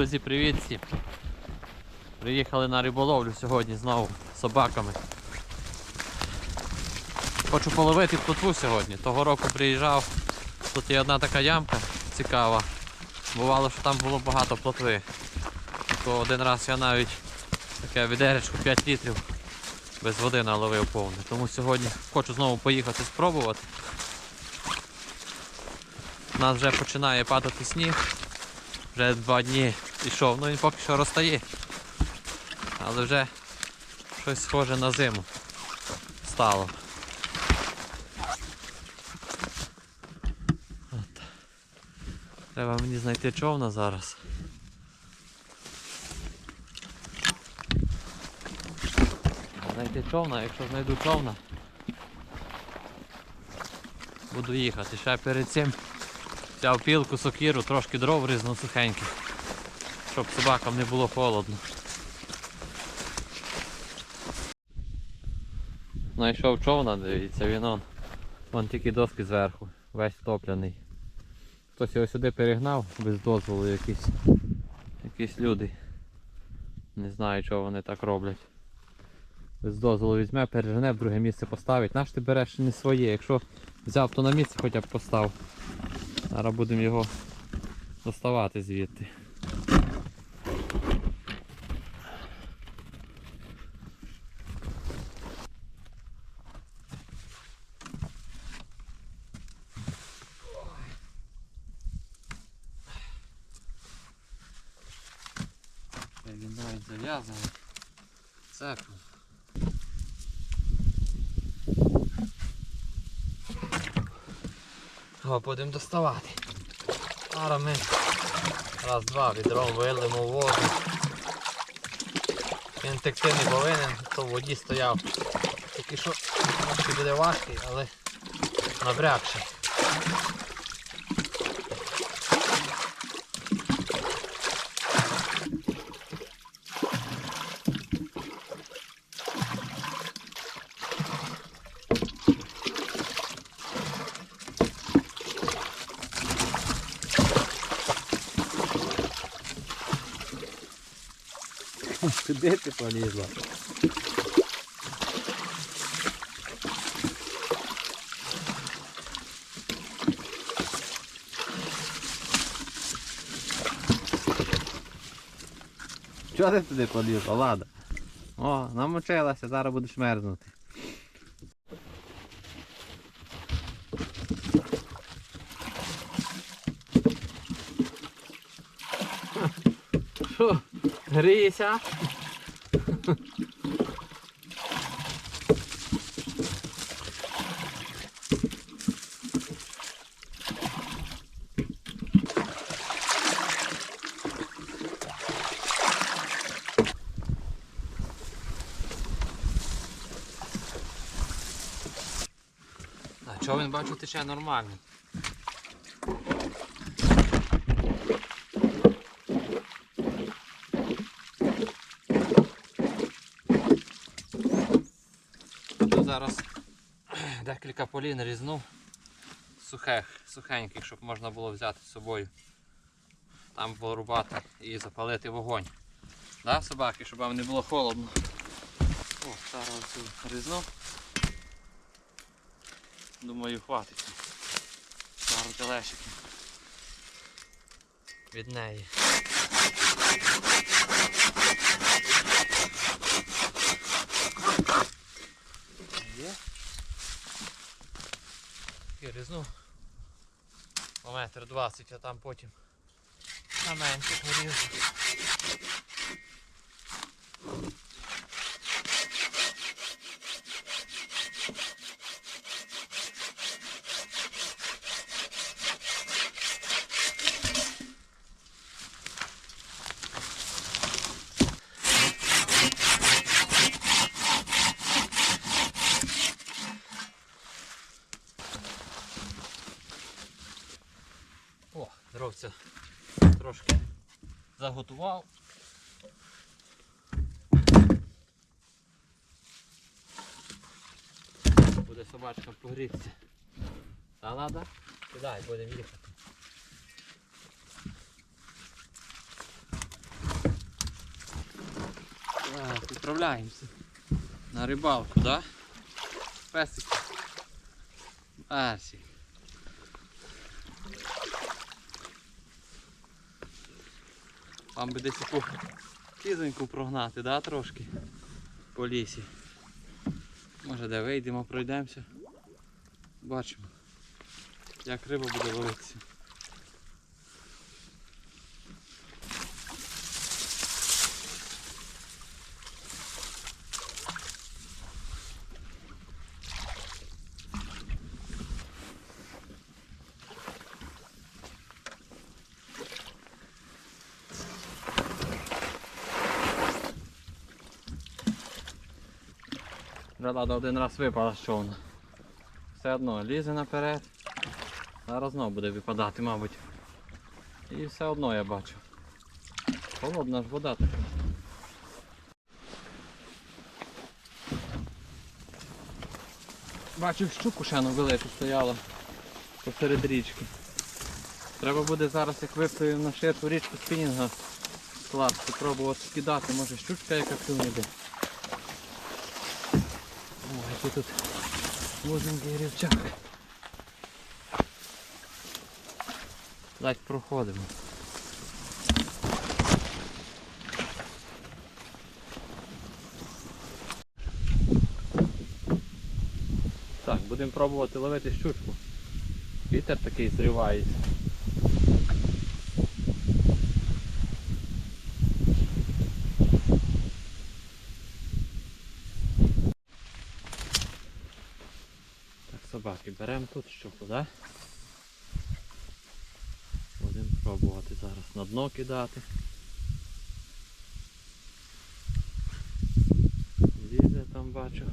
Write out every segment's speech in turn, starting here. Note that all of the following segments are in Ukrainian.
Друзі, привіт всім! Приїхали на риболовлю сьогодні знову собаками. Хочу половити плотву сьогодні. Того року приїжджав. Тут є одна така ямка цікава. Бувало, що там було багато плотви. То один раз я навіть таке відеречко 5 літрів без води наловив повне. Тому сьогодні хочу знову поїхати спробувати. У нас вже починає падати сніг. Вже два дні пішов. Ну він поки що розтає. Але вже щось схоже на зиму стало. От. Треба мені знайти човна зараз. Знайти човна, якщо знайду човна, буду їхати. Ще перед цим взяв пілку, сокиру, трошки дров різну сухеньких, щоб собакам не було холодно. Знайшов човна, дивіться, він он. Вон тільки доски зверху, весь втоплений. Хтось його сюди перегнав без дозволу якісь. Якісь люди. Не знаю, чого вони так роблять. Без дозволу візьме, пережене, в друге місце поставить. Наш ти береш не своє. Якщо взяв, то на місце хоча б постав. Зараз будемо його доставати звідти. Він навіть зав'язаний. Цепом. О, будемо доставати. Зараз ми раз, два відром вилимо воду. Він текти не повинен, то в воді стояв. Тільки що трошки буде важкий, але набрякший. Куди ти полізла? Чого ти туди полізла, Лада? О, намочилася, зараз будеш мерзнути. Що, грійся? Він бачу тече нормально? Зараз декілька полін різну сухих, сухеньких, щоб можна було взяти з собою. Там порубати і запалити вогонь. Да, собаки, щоб вам не було холодно. О, зараз цю різну. Думаю, хватить. Пару телешиків від неї. Є. Різну по метр двадцять, а там потім на менше поріжу. заготував. Буде собачка погрітися. Та лада? Кидай, будемо їхати. Так, Відправляємося на рибалку, так? Да? Песик. Арсі. Вам би десь яку кізоньку прогнати, да, трошки? По лісі. Може де вийдемо, пройдемося. Бачимо, як риба буде ловитися. Ладно, один раз випала з човна. Все одно лізе наперед. Зараз знову буде випадати, мабуть. І все одно я бачу. Холодна ж вода така. Бачив щуку ще велику стояла посеред річки. Треба буде зараз, як виплюємо на ширку річку спінінга класти, пробувати скидати, може щучка яка клюне. Ой, який тут музенький рівчак. Ледь проходимо. Так, будемо пробувати ловити щучку. Вітер такий зривається. Собаки, беремо тут щуку, да? Будемо пробувати зараз на дно кидати. Лізе там бачу.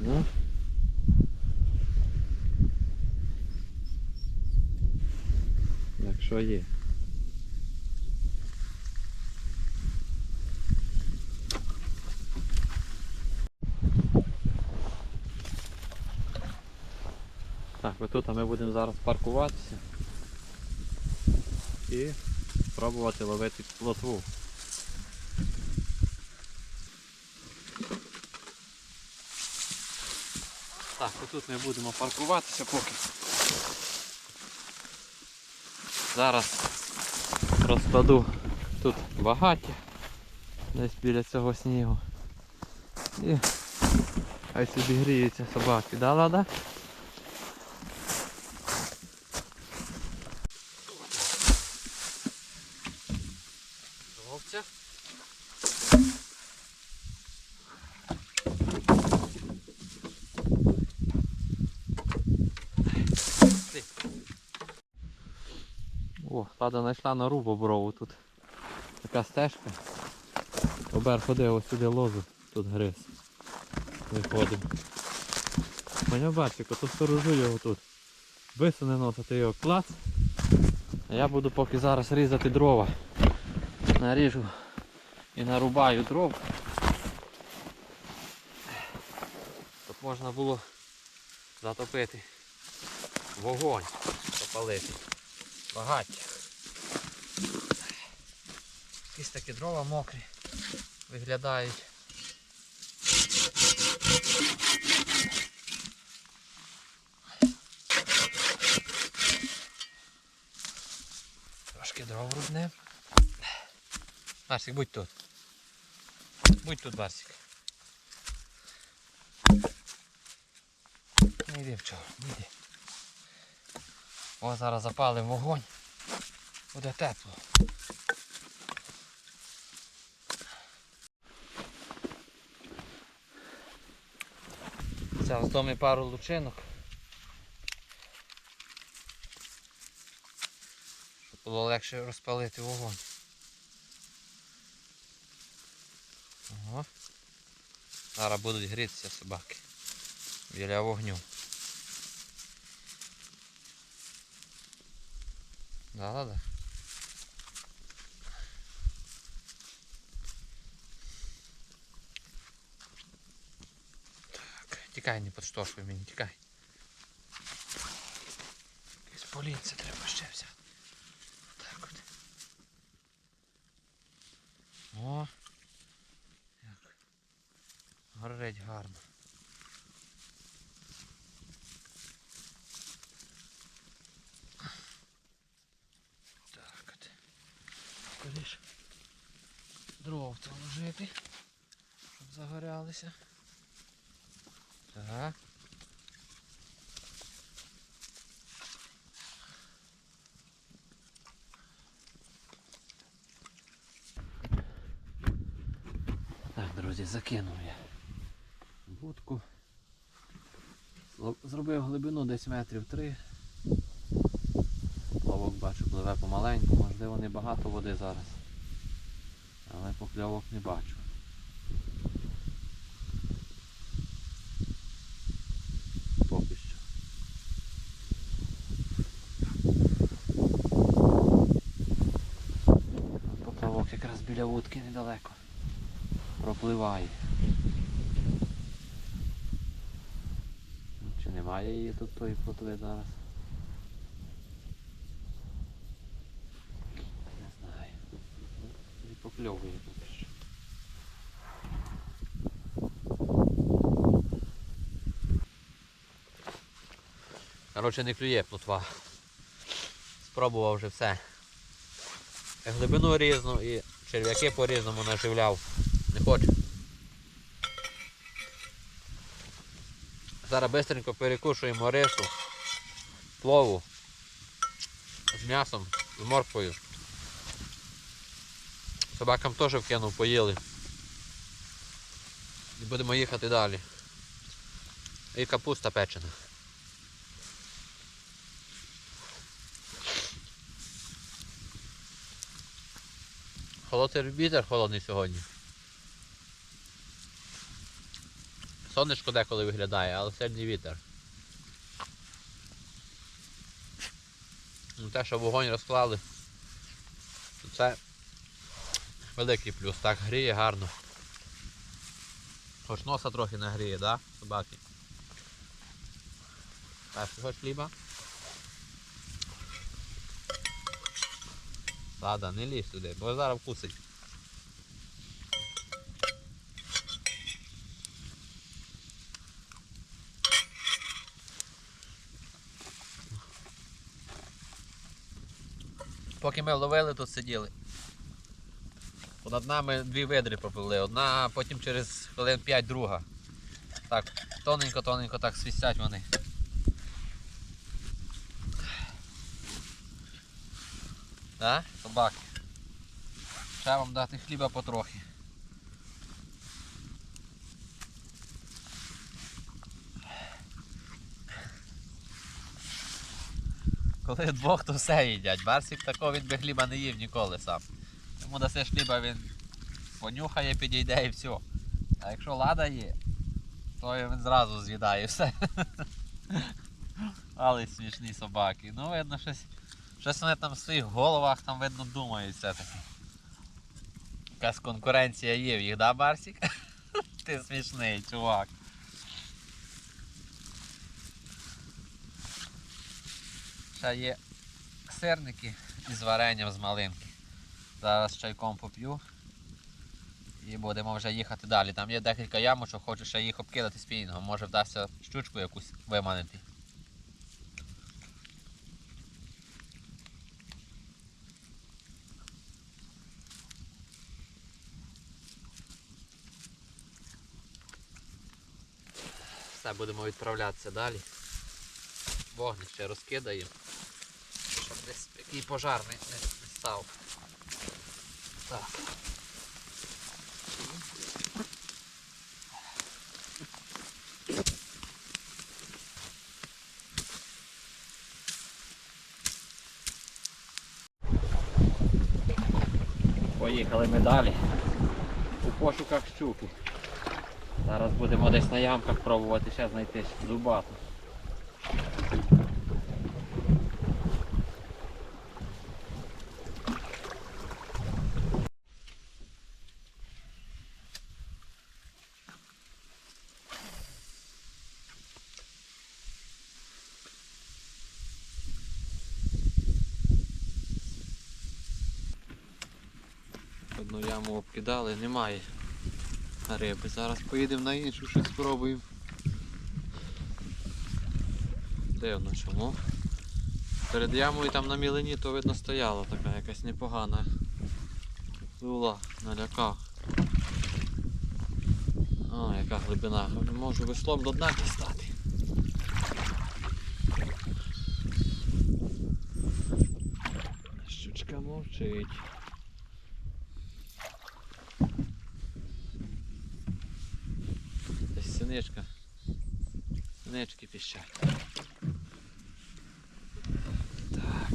Ну. Так, що є? Так, отут ми будемо зараз паркуватися і пробувати ловити плотву. Так, отут ми будемо паркуватися поки. Зараз розкладу тут багаття десь біля цього снігу. І хай собі гріються собаки, да, Лада? Лада знайшла нору боброву тут. Така стежка. Обер ходив ось сюди лозу, тут гриз. Виходимо. Мене бачиш, ото сторожу його тут. Висуне носити його клац. А я буду поки зараз різати дрова. Наріжу і нарубаю дров. Щоб можна було затопити вогонь, запалити. Багаття. Якісь такі дрова мокрі виглядають. Трошки дров рубнем. Барсик, будь тут. Будь тут, Барсик. Не йди в чого, не йди. О, зараз запалимо вогонь. Буде тепло. Взяв в домі пару лучинок. Щоб було легше розпалити вогонь. Ого. Зараз будуть грітися собаки біля вогню. Да-да-да. Тікай, не підштовхуй мені, тікай. Якесь полінце треба ще взяти. Так от. О. Як. Горить гарно. Так от. Скоріше. Дров це вложити, щоб загорялися. Так. Друзі, закинув я будку. Зробив глибину десь метрів три. Ловок бачу, пливе помаленьку, можливо не багато води зараз. Але покльовок не бачу. Поки що. Поплавок якраз біля вудки недалеко. Пропливає. Чи немає її тут тої плотви зараз? Не знаю. Не покльовує поки що. Коротше, не клює плотва. Спробував вже все. Глибину різну і черв'яки по-різному наживляв. Не хоче. Зараз швидко перекушуємо рису, плову з м'ясом, з морквою. Собакам теж вкинув, поїли. І будемо їхати далі. І капуста печена. Холодний вітер холодний сьогодні. Сонечко деколи виглядає, але сильний вітер. Ну, те, що вогонь розклали, то це великий плюс. Так гріє гарно. Хоч носа трохи нагріє, да, собаки? Хочеш хліба? Лада, не лізь туди, бо зараз вкусить. Поки ми ловили, тут сиділи. Понад нами дві видри попливли. Одна, потім через хвилин 5 друга. Так, тоненько-тоненько так свістять вони. Так, собаки. Ще вам дати хліба потрохи. Коли двох, то все їдять. Барсик такого він би хліба не їв ніколи сам. Йому дасиш хліба, він понюхає, підійде і все. А якщо лада є, то він зразу з'їдає все. Але смішні собаки. Ну, видно, щось, щось вони там в своїх головах там видно думають все-таки. Якась конкуренція є в їх, да, Барсик? Ти смішний, чувак. Ще є сирники із варенням з малинки. Зараз чайком поп'ю. І будемо вже їхати далі. Там є декілька ямочок, хочу ще їх обкидати спінінгом. Може вдасться щучку якусь виманити. Все, будемо відправлятися далі. Вогнище розкидаємо. Щоб десь який пожар не, не, став. Так. Поїхали ми далі. У пошуках щуки. Зараз будемо десь на ямках пробувати ще знайти зубату. Одну яму обкидали, немає риби. Зараз поїдемо на іншу, щось спробуємо. Дивно чому. Перед ямою там на мілині то видно стояла така якась непогана. Була, налякав. О, яка глибина. Можу веслом до дна дістати. Щучка мовчить. Десь синичка. Синички піщать. Так.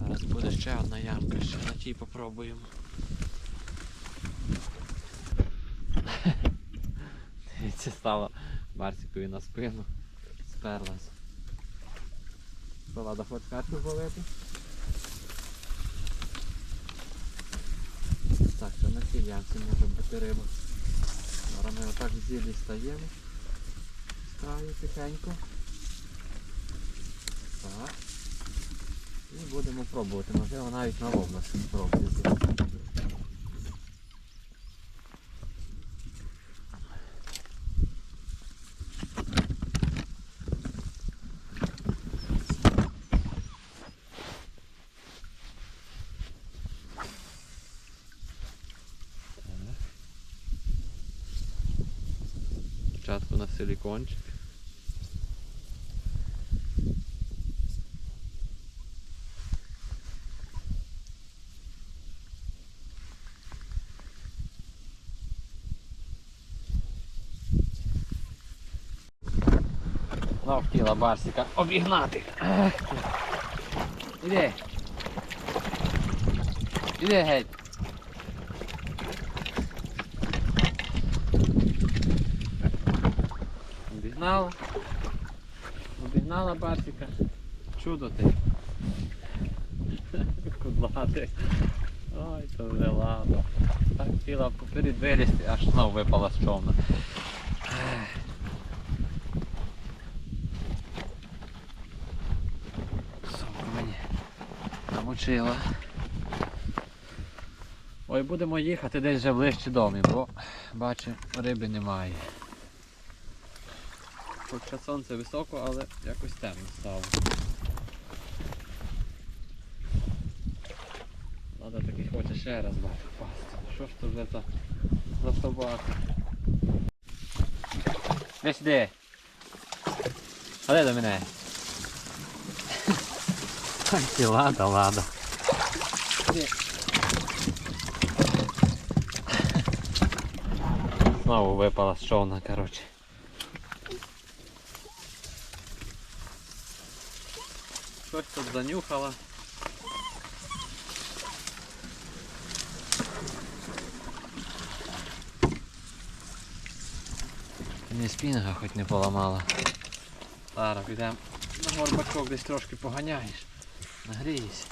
Зараз буде ще одна ямка, ще на тій попробуємо. Дивіться, стала Марсикові на спину. Сперлась. Що, Лада, хочеш карту полити? Так, це на цій ямці може бути риба. Зараз ми отак в зілі стаємо. Тихенько. Так. І будемо пробувати. Можливо навіть на лоб нас спробує. Ну, хотіла Барсика обігнати. Іди. Іди геть. Обігнала. Обігнала Барсика. Чудо ти. Кудлати. Ой, то вже ладно. Так хотіла поперед вилізти, аж знов випала з човна. Намочила. Ой, будемо їхати десь вже ближче домі, бо бачу, риби немає. Хоча сонце високо, але якось темно стало. Надо таки хоче ще раз бачу пасти. Що ж то вже за, за собака? Де сюди? Ходи до мене. Ай лада. Іди. Знову випала з човна, коротше. Щось тут занюхала. Не спінга хоч не поламала. Зараз підемо на горбачок десь трошки поганяєш. Нагрієшся.